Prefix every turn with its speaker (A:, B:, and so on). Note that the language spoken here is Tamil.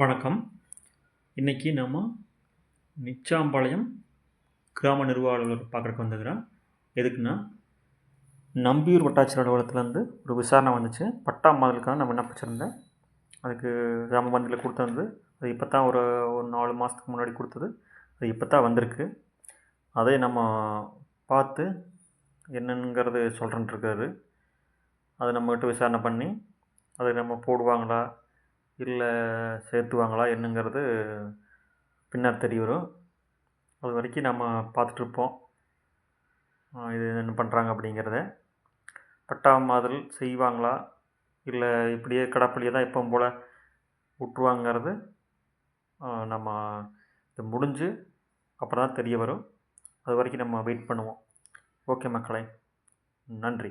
A: வணக்கம். இன்றைக்கி நம்ம நிச்சாம்பாளையம் கிராம நிர்வாக அலுவலர் பார்க்குறக்கு வந்துக்கிறோம் எதுக்குன்னா நம்பியூர் வட்டாட்சியர் அலுவலகத்துலேருந்து ஒரு விசாரணை வந்துச்சு. பட்டா மாதலுக்காக நம்ம விண்ணப்பிச்சிருந்தேன் அதுக்கு கிராம பந்தியில் கொடுத்தது. அது இப்போ தான் ஒரு ஒரு நாலு மாதத்துக்கு முன்னாடி கொடுத்தது. அது இப்போ தான் வந்திருக்கு. அதை நம்ம பார்த்து என்னங்கிறது சொல்கிறேன்ருக்காரு அதை நம்மகிட்ட விசாரணை பண்ணி அதை நம்ம போடுவாங்களா? இல்லை சேர்த்துவாங்களா என்னங்கிறது பின்னர் தெரிய வரும். அது வரைக்கும் நம்ம பார்த்துட்ருப்போம் இது என்ன பண்ணுறாங்க அப்படிங்கிறத. பட்டா மாதிரி செய்வாங்களா? இல்லை இப்படியே கடப்படியே தான் எப்பவும் போல் விட்ருவாங்கிறது நம்ம இது முடிஞ்சு அப்புறம் தான் தெரிய வரும். அது வரைக்கும் நம்ம வெயிட் பண்ணுவோம். ஓகே மக்களே நன்றி.